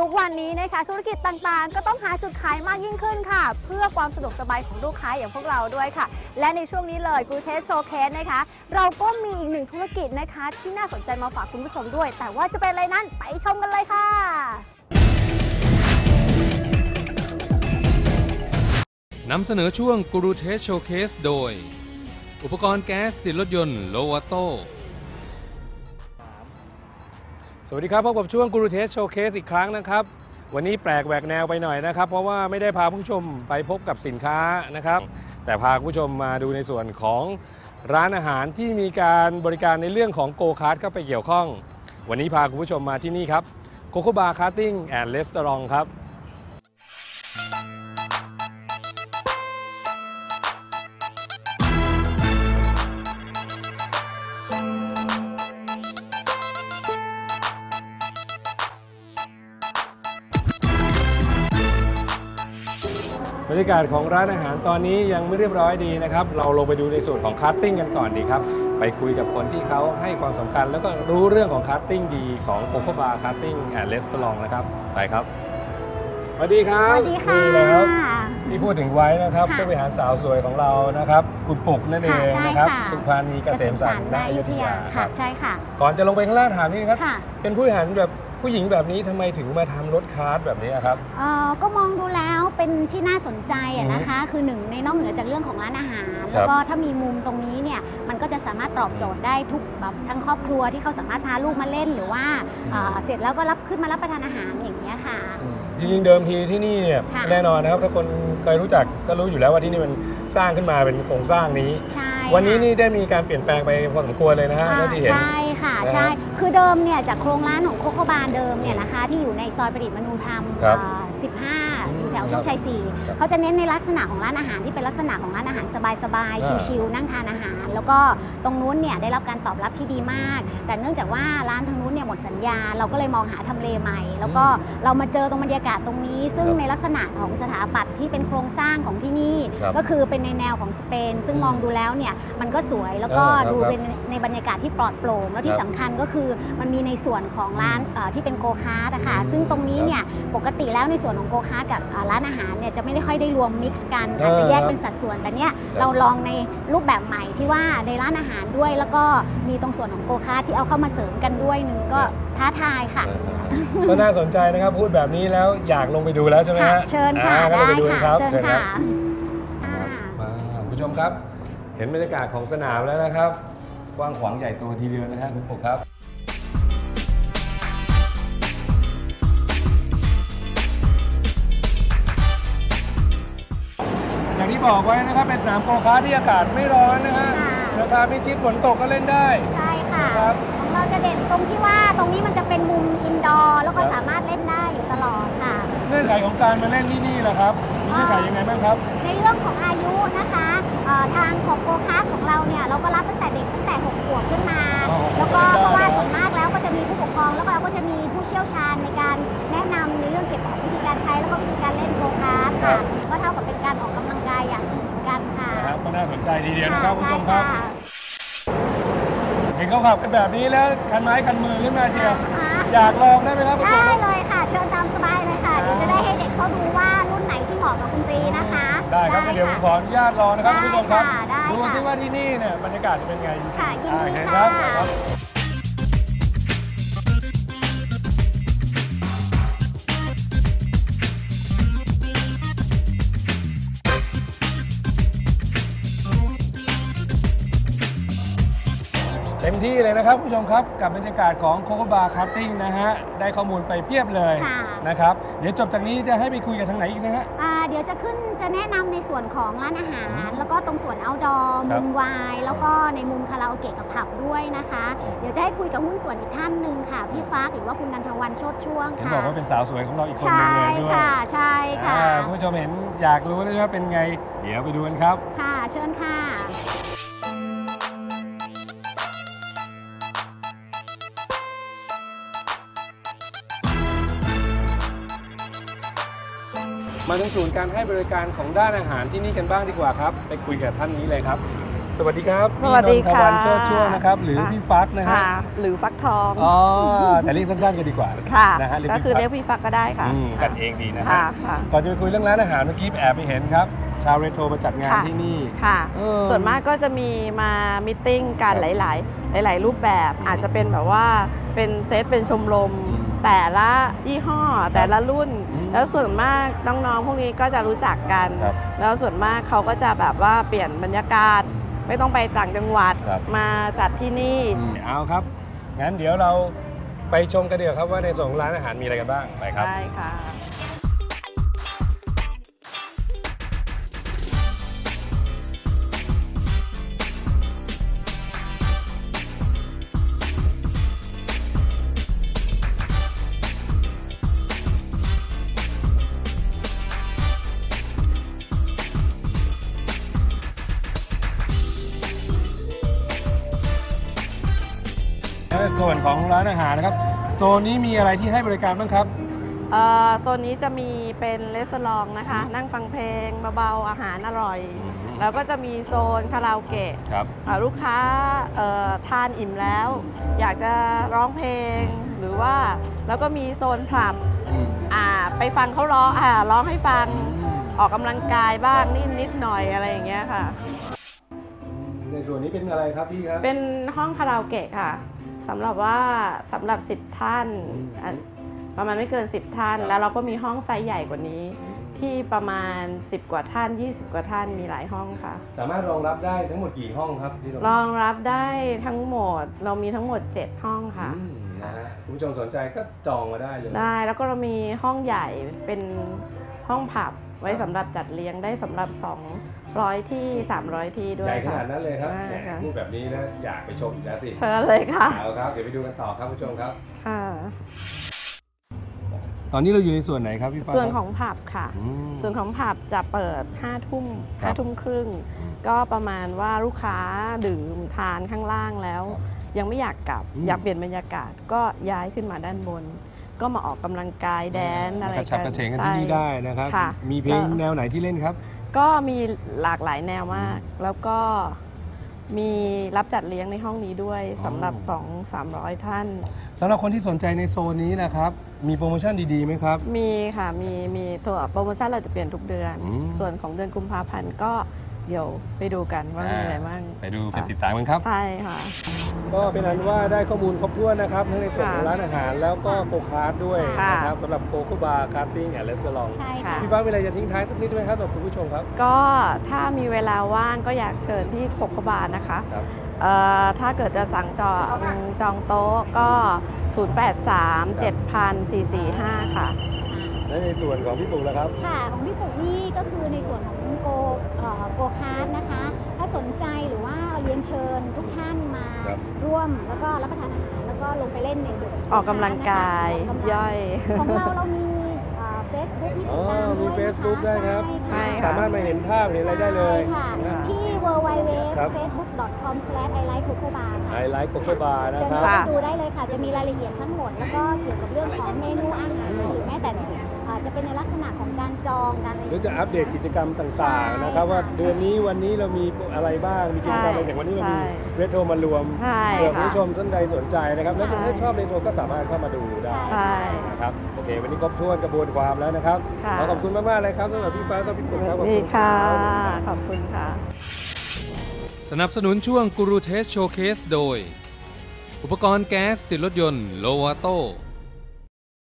ทุกวันนี้นะคะธุรกิจต่างๆ ก็ต้องหาจุดขายมากยิ่งขึ้นค่ะ เพื่อความสะดวกสบายของลูกค้าอย่างพวกเราด้วยค่ะ และในช่วงนี้เลยกูเทสโชว์เคสนะคะ เราก็มีอีกหนึ่งธุรกิจนะคะ ที่น่าสนใจมาฝากคุณผู้ชมด้วย แต่ว่าจะเป็นอะไรนั้นไปชมกันเลยค่ะนำเสนอช่วงกูรูเทสโชว์เคสโดย อุปกรณ์แก๊สติดรถยนต์โลวาโต วัสดีครับพบกับช่วงกูรูเทสโชว์เคสอีกครั้งนะครับ วันนี้แปลกแหวกแนวไปหน่อยนะครับ เพราะว่าไม่ได้พาผู้ชมไปพบกับสินค้านะครับ แต่พาผู้ชมมาดูในส่วนของร้านอาหารที่มีการบริการในเรื่องของโกคาร์ดเข้าไปเกี่ยวข้อง วันนี้พาคุณผู้ชมมาที่นี่ครับโคโคบาร์คาร์ติ้งแอนด์เลสตอรองครับ บรรยากาศของร้านอาหารตอนนี้ยังไม่เรียบร้อยดีนะครับ เราลงไปดูในส่วนของคัตติ้งกันก่อนดีครับ ไปคุยกับคนที่เขาให้ความสำคัญ แล้วก็รู้เรื่องของคัตติ้งดีของโคโคบาร์คัตติ้งแอนด์เลสตอรองนะครับ ไปครับสวัสดีครัสบวัสดีค่ะ นี่นะครับ ที่พูดถึงไว้นะครับค่ะผู้บริหารสาวสวยของเรานะครับ คุณปุกนั่นเอค่ะงใช่นะครับ ค่ะ สุภานีเกษมสันต์ณอยุธยาคค่ะรับใช่ค่ะ ก่อนจะลงไปข้างล่างถามนิดนึงครับ ค่ะ เป็นผู้บริหารแบบ ผู้หญิงแบบนี้ทำไมถึงมาทำรถคาร์ทแบบนี้ครับ เอ่อก็มองดูแล้วเป็นที่น่าสนใจอะนะคะ คือหนึ่งในนอกเหนือจากเรื่องของร้านอาหาร แล้วก็ถ้ามีมุมตรงนี้เนี่ยมันก็จะสามารถตอบโจทย์ได้ทุกแบบทั้งครอบครัวที่เขาสามารถพาลูกมาเล่นหรือว่าเอ่อเสร็จแล้วก็รับขึ้นมารับประทานอาหารอย่างนี้ยค่ะ จริงๆเดิมทีที่นี่เนี่ยค่ะ แน่นอนนะครับถ้าคนเคยรู้จักก็รู้อยู่แล้วว่าที่นี่มันสร้างขึ้นมาเป็นโครงสร้างนี้ ใช่ วันนี้ค่ะนี่ได้มีการเปลี่ยนแปลงไปพอสมควรเลยนะฮะอ่าเท่าที่เห็น ใช่ค่ะนะฮะใช่คือเดิมเนี่ยจากโครงร้านของโคโคบาร์เดิมเนี่ยนะคะที่อยู่ในซอยประดิษฐ์มนูธรรมครับอ่าอืม15อยู่แถ วโชคชัยครับ4เขาจะเน้นในลักษณะของร้านอาหารที่เป็นลักษณะของร้านอาหารสบายอ่าๆชิลๆนั่งทานอาหาร แล้วก็ตรงนู้นเนี่ยได้รับการตอบรับที่ดีมาก แต่เนื่องจากว่าร้านทางนู้นเนี่ยหมดสัญญา เราก็เลยมองหาทำเลใหม่ แล้วก็เรามาเจอตรงบรรยากาศตรงนี้ ซึ่งครับในลักษณะของสถาปัตย์ที่เป็นโครงสร้างของที่นี่ครับก็คือเป็นในแนวของสเปน ซึ่งอืมมองดูแล้วเนี่ยมันก็สวยแล้วก็อ่าครับดูเป็นในบรรยากาศที่ปลอดโปร่งแล้วที่ครับสำคัญก็คือมันมีในส่วนของร้านเอ่อที่เป็นโกคาร์ดอะค่ะอืมซึ่งตรงนี้ครับเนี่ยปกติแล้วในส่วนของโกคาร์ดกับเอ่อร้านอาหารเนี่ยจะไม่ได้ค่อยได้รวมมิกซ์กันเอออาจจะแยกครับเป็นสัดส่วนแต่เนี่ยครับเราลองในรูปแบบใหม่ที่ว่าในร้านอาหารด้วย แล้วก็มีตรงส่วนของโกคาร์ดที่เอาเข้ามาเสริมกันด้วยหนึ่งก็ท้าทายค่ะก็น่าสนใจนะครับพูดแบบนี้แล้วอยากลงไปดูแล้วใช่ไหมค่ะฮะเชิญค่ะอ่างั้นได้เราไปดูกันคค่ะรับเชิญญคค่ะรับค่ะมาคุณผู้ชมครับ เห็นบรรยากาศของสนามแล้วนะครับกว้างขวางใหญ่โตทีเดียวนะฮะคุณปุกครับ ที่บอกไว้นะครับเป็นสนามโกคาร์ทที่อากาศไม่ร้อนนะฮะค่ะราคาไม่ชิดฝนตกก็เล่นได้ ใช่ค่ะครับของเราจะเด่นตรงที่ว่าตรงนี้มันจะเป็นมุมอินดอร์แล้วก็ครับสามารถเล่นได้อยู่ตลอดค่ะเงื่อนไขของการมาเล่นที่นี่แหละครับมีเงื่อนไขยังไงบ้างครับ ในเรื่องของอายุนะคะเอ่อทางของโกคาร์ทของเราเนี่ยเราก็รับตั้งแต่เด็กตั้งแต่6ขวบขึ้นมาอ๋อแล้วก็เพราะว่าได้ส่วนมากแล้วก็จะมีผู้ปกครองแล้วก็เราก็จะมีผู้เชี่ยวชาญในการแนะนำในเรื่องเกี่ยวกับวิธีการใช้แล้วก็วิธีการเล่นโกคาร์ทค่ะก็เท่ากับเป็นการ ออกกำลังกายอย่างหนึ่งเหมือนกันค่ะนะครับก็น่าสนใจทีเดียวนะครับคุณใช่ผู้ชมครับค่ะเห็นเขาขับกันแบบนี้แล้วคันไม้คันมือขึ้นมาเชียวค่ะอยากลองได้ไหมครับคุณได้ผู้ชมเลยค่ะ เชิญตามสบายเลยค่ะ เดี๋ยวจะได้ให้เด็กเขาดูว่ารุ่นไหนที่เหมาะกับคุณตรีนะคะ ได้ครับงั้นเดี๋ยวผมขออนุญาตรอนะครับได้คุณผู้ชมครับค่ะได้ดูค่ะ ซิว่าที่นี่เนี่ยบรรยากาศจะเป็นไงค่ะยินดีอ่าเห็นค่ะครับครับ มที่เลยนะครับคุณผู้ชมครับกับบรรยากาศของโคโคบาร์คัตติ้งนะฮะได้ข้อมูลไปเพียบเลยค่ะ นะครับเดี๋ยวจบจากนี้จะให้ไปคุยกันทางไหนอีกนะฮะ อ่าเดี๋ยวจะขึ้นจะแนะนำในส่วนของร้านอาหาร แล้วก็ตรงส่วน outdoor ครัมุบมวาย แล้วก็ในมุมคาราโอเกะกับผับด้วยนะคะ เดี๋ยวจะให้คุยกับหุ้นส่วนอีกท่านหนึ่งค่ะ พี่ฟ้าหรือว่าคุณนันทวันโชดช่วงเห็นค่ะ บอกว่าเป็นสาวสวยของเราอีกคนหใช่นึงเลยด้วยค่ะใช่ค่ะ อ่าคุณผู้ชมเห็นอยากรู้เลยว่าเป็นไง เดี๋ยวไปดูกันครับ ค่ะเชิญค่ะ มาถึงศูนย์การให้บริการของด้านอาหารที่นี่กันบ้างดีกว่าครับ ไปคุยกับท่านนี้เลยครับ สวัสดีครับสวัสดีพี่นนทค่ะวันโชติช่วงนะครับ หรือค่ะพี่ฟักนะฮะค่ะหรือฟักทองอ๋อแต่เรียกสั้นๆกันดีกว่าค่ะนะฮะเรียกก็พี่คือฟักเรียกพี่ฟักก็ได้ค่ะอืมกันเองดีนะฮะค่ะค่ะก่อนจะไปคุยเรื่องร้านอาหารเมื่อกี้แอบไปเห็นครับชาวเรโทรมาจัดงานค่ะที่นี่ค่ะเออส่วนมากก็จะมีมามิทติ้งกันครับหลาย ๆ หลาย ๆ รูปแบบอาจจะเป็นแบบว่าเป็นเซตเป็นชมรมอืมแต่ละยี่ห้อแต่ละรุ่นอืม แล้วส่วนมากน้องๆพวกนี้ก็จะรู้จักกัน ครับแล้วส่วนมากเขาก็จะแบบว่าเปลี่ยนบรรยากาศ ไม่ต้องไปต่างจังหวัดครับ มาจัดที่นี่ เอาครับ งั้นเดี๋ยวเราไปชมกันเดี๋ยวครับว่าในส่วนของร้านอาหารมีอะไรกันบ้าง ไปครับ ได้ค่ะ ในส่วนของร้านอาหารนะครับโซนนี้มีอะไรที่ให้บริการบ้างครับเอ่อโซนนี้จะมีเป็นเลสซองนะคะ นั่งฟังเพลงเบาๆอาหารอร่อย แล้วก็จะมีโซนคาราโอเกะครับอ่าลูกค้าเอ่อทานอิ่มแล้ว อยากจะร้องเพลงหรือว่า แล้วก็มีโซนผลับอ่าไปฟังเขาร้องอ่าร้องให้ฟังออกกำลังกายบ้างนิดนิดหน่อยอะไรอย่างเงี้ยค่ะ ในส่วนนี้เป็นอะไรครับพี่ครับเป็นห้องคาราโอเกะค่ะ สำหรับว่าสำหรับ 10 ท่านอะประมาณไม่เกิน 10 ท่าน แล้วเราก็มีห้องไซส์ใหญ่กว่านี้ ที่ประมาณ 10 กว่าท่าน 20 กว่าท่านมีหลายห้องค่ะ สามารถรองรับได้ทั้งหมดกี่ห้องครับที่เรารองรับได้ทั้งหมดเรามีทั้งหมด 7 ห้องค่ะ อืม นะฮะคุณผู้ชมสนใจก็จองมาได้เลย ได้แล้วก็เรามีห้องใหญ่เป็นห้องผับไว้ครับสำหรับจัดเลี้ยงได้สำหรับ 200 ที่ 300 ที่ด้วใหยญ่ขค่ะ นาดนั้นเลยครับได้แหมค่ะ พูดแบบนี้แล้วอยากไปชมอีกแล้วสิเชิญเลยค่ะเอาครับเดี๋ยวไปดูกันต่อครับคุณผู้ชมครับ ค่ะ ตอนนี้เราอยู่ในส่วนไหนครับพี่ฟ้าส่วนของผับค่ะ อืม ส่วนของผับจะเปิด5ทุ่มครับ5ทุ่มครึ่ง ก็ประมาณว่าลูกค้าดื่มทานข้างล่างแล้ว ยังไม่อยากกลับอืมอยากเปลี่ยนบรรยากาศก็ย้ายขึ้นมาด้านบน ก็มาออกกำลังกายแดนอะไรกระชับกันกระเฉงกันที่นี่ใช่ได้นะครับค่ะมีเพลงก็แนวไหนที่เล่นครับ ก็มีหลากหลายแนวมาก แล้วก็มีรับจัดเลี้ยงในห้องนี้ด้วยอ๋อสำหรับ 2 300 ท่านสำหรับคนที่สนใจในโซนนี้นะครับ มีโปรโมชั่นดีๆไหมครับ มีค่ะ มีมีตัวโปรโมชั่นเราจะเปลี่ยนทุกเดือนอืมส่วนของเดือนกุมภาพันธ์ก็ เดี๋ยวไปดูกันว่ามีอะไรบ้างไปดูไปค่ะติดตามกันครับ ใช่ค่ะ ก็เป็นอันว่าได้ข้อมูลครบถ้วนนะครับทั้งในส่วนของค่ะร้านอาหารแล้วก็โกคาร์ดด้วยค่ะนะครับสำหรับโกโกบาร์คาร์ติ้งแอนด์เลสลองใช่ค่ะค่ะพี่ฟ้ามีอะไรจะทิ้งท้ายสักนิดไหมครับสำหรับคุณผู้ชมครับ ก็ถ้ามีเวลาว่างก็อยากเชิญที่โคโคบานะคะครับเอ่อถ้าเกิดจะสั่งจองจองโต๊ะก็ 083 7,445 ค่ะ และในส่วนของพี่ปุ๋แล้วครับ ค่ะ ของพี่ปุ๋นี่ก็คือในส่วนของ โกคาร์ดนะคะ ถ้าสนใจหรือว่าเรียนเชิญทุกท่านมาครับ ร่วมแล้วก็รับประทานอาหารแล้วก็ลงไปเล่นในสวนออกกำลังกายออกกำลังย่อย ของเราเรามีเฟซบุ๊กให้อ๋ติดตามมีด้วยนะคะ Facebook ได้ครับ ใช่ค่ะ สามารถมาเห็นภาพเห็นอะไรได้เลยใช่ค่ะนะ ที่ w w w ครับ facebook com i l i k e c o c o b a r ไฮค่ะไลท์โคโคบาร์นะเชิญครับเข้าค่ะไปดูได้เลยค่ะ จะมีรายละเอียดทั้งหมด แล้วก็เกี่ยวกับเรื่องของเมนูอาหารหรือแม้แต่อ่าจะเป็นในลักษณะของการจองการอะไรหรือจะอัปเดตกิจกรรมต่างๆนะครับใช่ค่ะว่าเดือนนี้วันนี้เรามีอะไรบ้างมีกิจกรรมอะไรอย่างวันนี้เรามีใช่เรโทรมารวมใช่เผื่อคุณค่ะผู้ชมท่านใดสนใจนะครับแล้วใช่ถ้าชอบเรโทรก็สามารถเข้ามาดูได้ใช่นะครับโอเค วันนี้ครบถ้วนกระบวนความแล้วนะครับค่ะขอขอบคุณมากๆเลยครับสำหรับพี่ฟ้ากับพี่ปุ๋มครับขอบดีคุณค่ะรับขอบคุณค่ะ สนับสนุนช่วงกูรูเทสโชว์เคสโดย อุปกรณ์แก๊สติดรถยนต์โลวาโต